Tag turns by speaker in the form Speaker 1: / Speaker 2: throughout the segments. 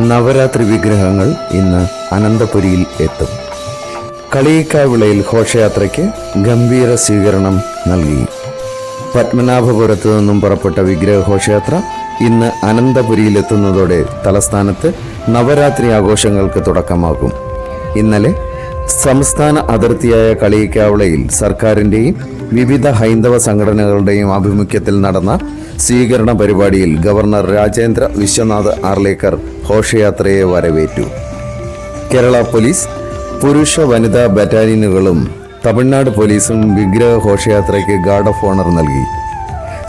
Speaker 1: നവരാത്രി വിഗ്രഹങ്ങൾ ഇന്ന് അനന്തപുരിയിൽ എത്തും. കളിയിക്കാവിളയിൽ ഘോഷയാത്രയ്ക്ക് ഗംഭീര സ്വീകരണം നൽകി. പത്മനാഭപുരത്തു നിന്നും പുറപ്പെട്ട വിഗ്രഹ ഘോഷയാത്ര ഇന്ന് അനന്തപുരിയിലെത്തുന്നതോടെ തലസ്ഥാനത്ത് നവരാത്രി ആഘോഷങ്ങൾക്ക് തുടക്കമാകും. ഇന്നലെ സംസ്ഥാന അതിർത്തിയായ കളിയിക്കാവളയിൽ സർക്കാരിന്റെയും വിവിധ ഹൈന്ദവ സംഘടനകളുടെയും ആഭിമുഖ്യത്തിൽ നടന്ന സ്വീകരണ പരിപാടിയിൽ ഗവർണർ രാജേന്ദ്ര വിശ്വനാഥ് ആർലേക്കർ ഘോഷയാത്രയെ വരവേറ്റു. കേരള പോലീസ് പുരുഷ വനിതാ ബറ്റാലിയനുകളും തമിഴ്നാട് പോലീസും വിഗ്രഹ ഘോഷയാത്രയ്ക്ക് ഗാർഡ് ഓഫ് ഓണർ നൽകി.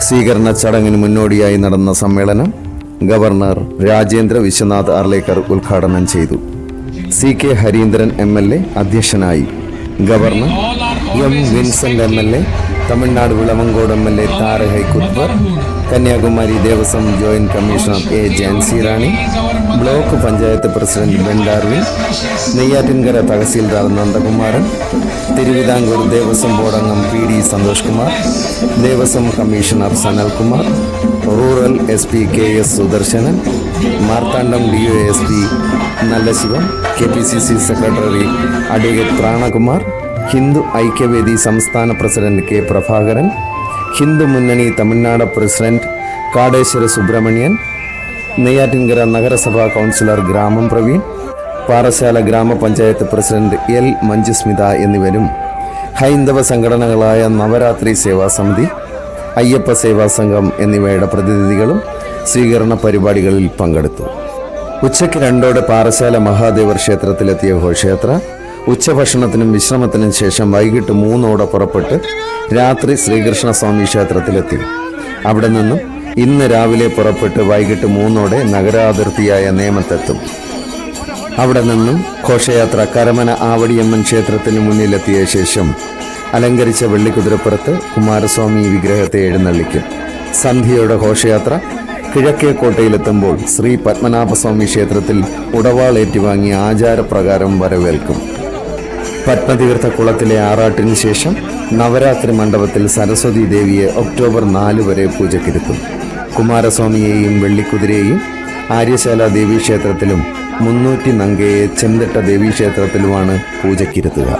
Speaker 1: സ്വീകരണ ചടങ്ങിന് മുന്നോടിയായി നടന്ന സമ്മേളനം ഗവർണർ രാജേന്ദ്ര വിശ്വനാഥ് ആർലേക്കർ ഉദ്ഘാടനം ചെയ്തു. C K Harindran M L A അധ്യക്ഷനായി. Governor M Vincent M L A Tamil Nadu Vilavancode M L A Thara Kuthbar Kanyakumari Devaswom joint commissioner A Jansi Rani block panchayat president Bendarvin Neyyattinkara tahsildar Nandakumaran Thiruvithamkoor Devaswom board അംഗം P D Santhosh Kumar Devaswom commissioner Sanalkumar rural S P K S Sudarsanan Marthandam D O S P Nalla Sivam K P C C secretary advocate Pranakumar Hindu Aikyavedi സംസ്ഥാന president K Prabhakaran Hindu Munnani Tamil Nadu president Kadeswara Subramanian Neyyattinkara നഗരസഭാ councillor ഗ്രാമം പ്രവീൺ പാറശാല ഗ്രാമപഞ്ചായത്ത് president L Manjusmitha എന്നിവരും ഹൈന്ദവ സംഘടനകളായ നവരാത്രി സേവാ സമിതി അയ്യപ്പ സേവാ സംഘം എന്നിവയുടെ പ്രതിനിധികളും സ്വീകരണ പരിപാടികളിൽ പങ്കെടുത്തു. ഉച്ചയ്ക്ക് രണ്ടോടെ പാറശാല മഹാദേവർ ക്ഷേത്രത്തിലെത്തിയ ഘോഷയാത്ര ഉച്ചഭക്ഷണത്തിനും വിശ്രമത്തിനും ശേഷം വൈകിട്ട് മൂന്നോടെ പുറപ്പെട്ട് രാത്രി ശ്രീകൃഷ്ണ സ്വാമി ക്ഷേത്രത്തിലെത്തി. അവിടെ നിന്നും ഇന്ന് രാവിലെ പുറപ്പെട്ട് വൈകിട്ട് മൂന്നോടെ നഗരാതിർത്തിയായ നേമത്തെത്തും. അവിടെ നിന്നും ഘോഷയാത്ര കരമന ആവടിയമ്മൻ ക്ഷേത്രത്തിന് മുന്നിലെത്തിയ ശേഷം അലങ്കരിച്ച വെള്ളിക്കുതിരപ്പുറത്ത് കുമാരസ്വാമി വിഗ്രഹത്തെ എഴുന്നള്ളിക്കും. സന്ധ്യയുടെ ഘോഷയാത്ര കിഴക്കേക്കോട്ടയിലെത്തുമ്പോൾ ശ്രീ പത്മനാഭസ്വാമി ക്ഷേത്രത്തിൽ ഉടവാൾ ഏറ്റുവാങ്ങി ആചാരപ്രകാരം വരവേൽക്കും. പത്മതീർത്ഥ കുളത്തിലെ ആറാട്ടിന് ശേഷം നവരാത്രി മണ്ഡപത്തിൽ സരസ്വതി ദേവിയെ ഒക്ടോബർ നാല് വരെ പൂജക്കിരുത്തും. കുമാരസ്വാമിയെയും വെള്ളിക്കുതിരയെയും ആര്യശാല ദേവീക്ഷേത്രത്തിലും മുന്നൂറ്റി നങ്കയെ ചെന്തിട്ട ദേവീക്ഷേത്രത്തിലുമാണ് പൂജക്കിരുത്തുക.